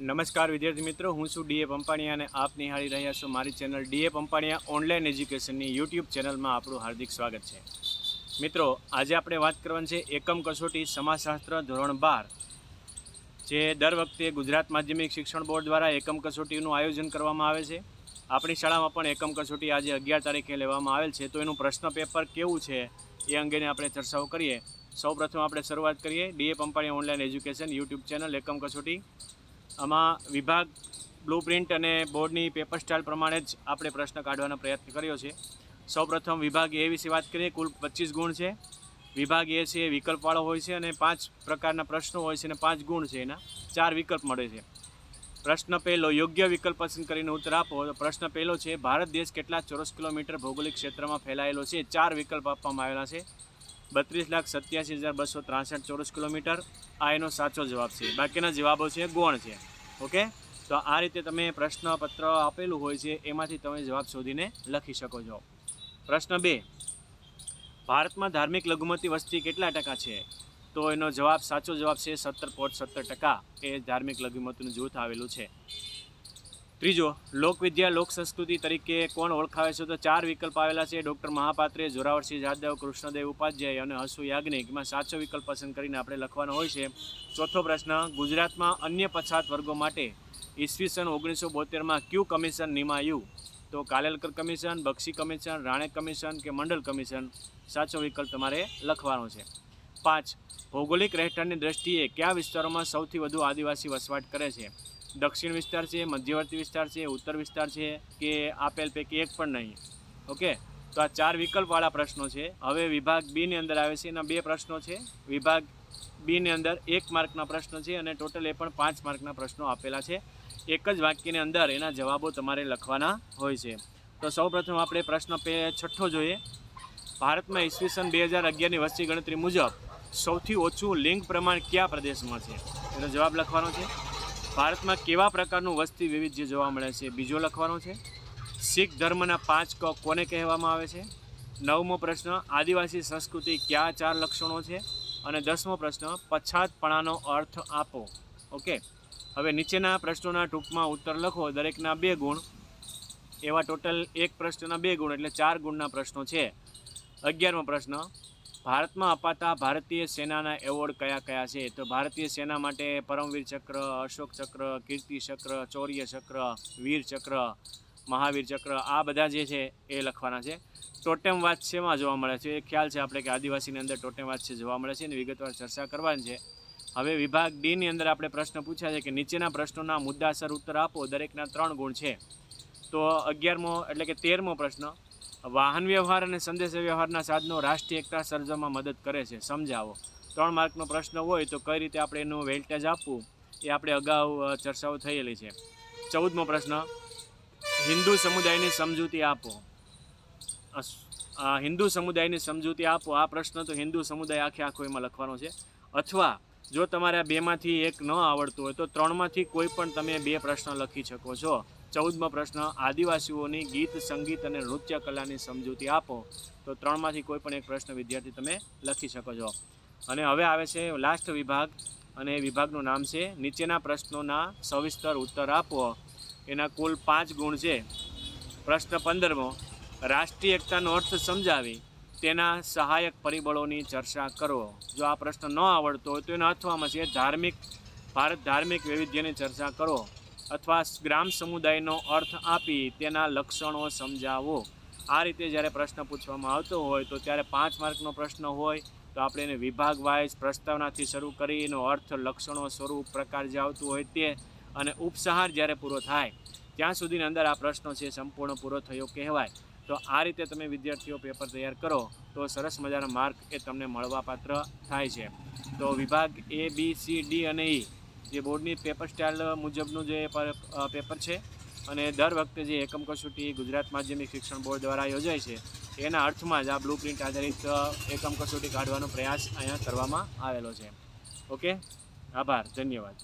નમસ્કાર વિદ્યાર્થી મિત્રો, હું છું ડીએ પંપાણીયા અને આપ નિહાળી રહ્યા છો મારી ચેનલ ડીએ પંપાણીયા ઓનલાઈન એજ્યુકેશનની યુટ્યુબ ચેનલમાં આપણું હાર્દિક સ્વાગત છે. મિત્રો, આજે આપણે વાત કરવાની છે એકમ કસોટી સમાજશાસ્ત્ર ધોરણ બાર, જે દર વખતે ગુજરાત માધ્યમિક શિક્ષણ બોર્ડ દ્વારા એકમ કસોટીનું આયોજન કરવામાં આવે છે. આપણી શાળામાં પણ એકમ કસોટી આજે અગિયાર તારીખે લેવામાં આવેલ છે, તો એનું પ્રશ્ન પેપર કેવું છે એ અંગેની આપણે ચર્ચાઓ કરીએ. સૌપ્રથમ આપણે શરૂઆત કરીએ DA Pampani online education YouTube channel એકમ કસોટી. આમાં વિભાગ બ્લુપ્રિન્ટ અને બોર્ડની પેપર સ્ટાઇલ પ્રમાણે જ આપણે પ્રશ્ન કાઢવાનો પ્રયત્ન કર્યો છે. સૌપ્રથમ વિભાગ એ વિશે વાત કરીએ, કુલ પચીસ ગુણ છે. વિભાગ એ છે એ વિકલ્પવાળો હોય છે અને પાંચ પ્રકારના પ્રશ્નો હોય છે અને પાંચ ગુણ છે એના. ચાર વિકલ્પ મળે છે. પ્રશ્ન પહેલો, યોગ્ય વિકલ્પ પસંદ કરીને ઉત્તર આપો. તો પ્રશ્ન પહેલો છે, ભારત દેશ કેટલા ચોરસ કિલોમીટર ભૌગોલિક ક્ષેત્રમાં ફેલાયેલો છે? ચાર વિકલ્પ આપવામાં આવેલા છે. બત્રીસ લાખ સત્યાસી હજાર બસો ત્રાસઠ ચોરસ કિલોમીટર. આ એનો સાચો જવાબ છે. બાકીના જવાબો છે ગૌણ છે. ઓકે? તો આ રીતે તમે પ્રશ્નપત્ર આપેલું હોય છે, એમાંથી તમે જવાબ શોધીને લખી શકો છો. પ્રશ્ન બે. ભારતમાં ધાર્મિક લઘુમતી વસ્તી કેટલા ટકા છે? તો એનો જવાબ સાચો જવાબ છે સત્તર પોઈન્ટ સત્તર ટકા. એ ધાર્મિક લઘુમતીનું જૂથ આવેલું છે. ત્રીજો લોકવિદ્યા લોક સંસ્કૃતિ તરીકે કોણ ઓળખાવે છે? તો ચાર વિકલ્પ આવેલા છે. ડૉક્ટર મહાપાત્રે, જોરાવરસિંહ જાદવ, કૃષ્ણદેવ ઉપાધ્યાય અને હસુ યાજ્ઞિકમાં સાચો વિકલ્પ પસંદ કરીને આપણે લખવાનો હોય છે. ચોથો પ્રશ્ન, ગુજરાતમાં અન્ય પછાત વર્ગો માટે ઈસવીસન ઓગણીસો બોતેરમાં ક્યુ કમિશન નિમાયું? તો Kalelkar commission, Bakshi commission Rane commission કે મંડલ કમિશન? સાચો વિકલ્પ તમારે લખવાનો છે. પાંચ, ભૌગોલિક રહેઠાણની દ્રષ્ટિએ કયા વિસ્તારોમાં સૌથી વધુ આદિવાસી વસવાટ કરે છે? દક્ષિણ વિસ્તાર છે, મધ્યવર્તી વિસ્તાર છે, ઉત્તર વિસ્તાર છે, કે આપેલ પૈકી એક પણ નહીં. ઓકે? તો આ ચાર વિકલ્પવાળા પ્રશ્નો છે. હવે વિભાગ બીની અંદર આવે છે, એના બે પ્રશ્નો છે. વિભાગ બીની અંદર એક માર્કના પ્રશ્નો છે અને ટોટલ એ પણ પાંચ માર્કના પ્રશ્નો આપેલા છે. એક જ વાક્યની અંદર એના જવાબો તમારે લખવાના હોય છે. તો સૌપ્રથમ આપણે પ્રશ્ન પે છઠ્ઠો જોઈએ. ભારતમાં ઈસવીસન બે હજાર અગિયારની વસ્તી ગણતરી મુજબ સૌથી ઓછું લિંગ પ્રમાણ કયા પ્રદેશમાં છે? એનો જવાબ લખવાનો છે. ભારતમાં કેવા પ્રકારનું વસ્તી વૈવિધ્ય જોવા મળે છે? બીજો લખવાનો છે શીખ ધર્મના પાંચ ક કોને કહેવામાં આવે છે? નવમો પ્રશ્ન, આદિવાસી સંસ્કૃતિ કયા ચાર લક્ષણો છે? અને દસમો પ્રશ્ન, પછાતપણાનો અર્થ આપો. ઓકે? હવે નીચેના પ્રશ્નોના ટૂંકમાં ઉત્તર લખો. દરેકના બે ગુણ. એવા ટોટલ એક પ્રશ્નના બે ગુણ, એટલે ચાર ગુણના પ્રશ્નો છે. અગિયારમો પ્રશ્ન ભારતમાં અપાતા ભારતીય સેનાના એવોર્ડ કયા કયા છે? તો ભારતીય સેના માટે પરમવીર ચક્ર, અશોક ચક્ર, કીર્તિ ચક્ર, ચૌર્ય ચક્ર, વીર ચક્ર, મહાવીર ચક્ર, આ બધા જે છે એ લખવાના છે. ટોટેમ વાત શેમાં જોવા મળે છે? એ ખ્યાલ છે આપણે કે આદિવાસીની અંદર ટોટેમ વાત છે જોવા મળે છે અને વિગતવાર ચર્ચા કરવાની છે. હવે વિભાગ ડીની અંદર આપણે પ્રશ્ન પૂછ્યા છે કે નીચેના પ્રશ્નોના મુદ્દાસર ઉત્તર આપો. દરેકના ત્રણ ગુણ છે. તો અગિયારમો એટલે કે તેરમો પ્રશ્ન. વાહન વ્યવહાર અને સંદેશ વ્યવહારના સાધનો રાષ્ટ્રીય એકતા સર્જવામાં મદદ કરે છે. સમજાવો. ત્રણ માર્કનો પ્રશ્ન હોય તો કઈ રીતે આપણે એનું વેલ્ટેજ આપવું? એ આપણે અગાઉ ચર્ચાઓ થયેલી છે. ચૌદમો પ્રશ્ન. હિન્દુ સમુદાયની સમજૂતી આપો. હિન્દુ સમુદાયની સમજૂતી આપો. આ પ્રશ્ન તો હિન્દુ સમુદાય આખે આખો એમાં લખવાનો છે. અથવા જો તમારે આ બેમાંથી એક ન આવડતું હોય તો ત્રણમાંથી કોઈ પણ તમે બે પ્રશ્ન લખી શકો છો. ચૌદમો પ્રશ્ન, આદિવાસીઓની ગીત, સંગીત અને નૃત્ય કલાની સમજૂતી આપો. તો ત્રણમાંથી કોઈ પણ એક પ્રશ્ન વિદ્યાર્થી તમે લખી શકો છો. અને હવે આવે છે લાસ્ટ વિભાગ, અને વિભાગનું નામ છે, નીચેના પ્રશ્નોના સવિસ્તર ઉત્તર આપો. એના કુલ પાંચ ગુણ છે. પ્રશ્ન પંદરમો રાષ્ટ્રીય એકતાનો અર્થ સમજાવી, તેના સહાયક પરિબળોની ચર્ચા કરો. જો આ પ્રશ્ન ન આવડતો હોય તો એના અથવામાં છે, ધાર્મિક, ભારત ધાર્મિક વૈવિધ્યની ચર્ચા કરો. અથવા ગ્રામ સમુદાયનો અર્થ આપી તેના લક્ષણો સમજાવો. આ રીતે જ્યારે પ્રશ્ન પૂછવામાં આવતો હોય તો ત્યારે પાંચ માર્કનો પ્રશ્ન હોય તો આપણે એને વિભાગ વાઇઝ પ્રસ્તાવનાથી શરૂ કરી એનો અર્થ, લક્ષણો, સ્વરૂપ, પ્રકાર જે આવતું હોય તે અને ઉપસહાર જ્યારે પૂરો થાય, ત્યાં સુધીની અંદર આ પ્રશ્નો છે સંપૂર્ણ પૂરો થયો કહેવાય. તો આ રીતે તમે વિદ્યાર્થીઓ પેપર તૈયાર કરો તો સરસ મજાના માર્ક એ તમને મળવાપાત્ર થાય છે. તો વિભાગ એ બી સી ડી અને ઈ જે બોર્ડની પેપર સ્ટાઇલ મુજબનું જે પેપર છે અને દર વખતે જે એકમ કસોટી ગુજરાત માધ્યમિક શિક્ષણ બોર્ડ દ્વારા યોજાય છે, એના અર્થમાં જ આ બ્લુ પ્રિન્ટ આધારિત એકમ કસોટી કાઢવાનો પ્રયાસ અહીંયા કરવામાં આવેલો છે. ઓકે આભાર. ધન્યવાદ.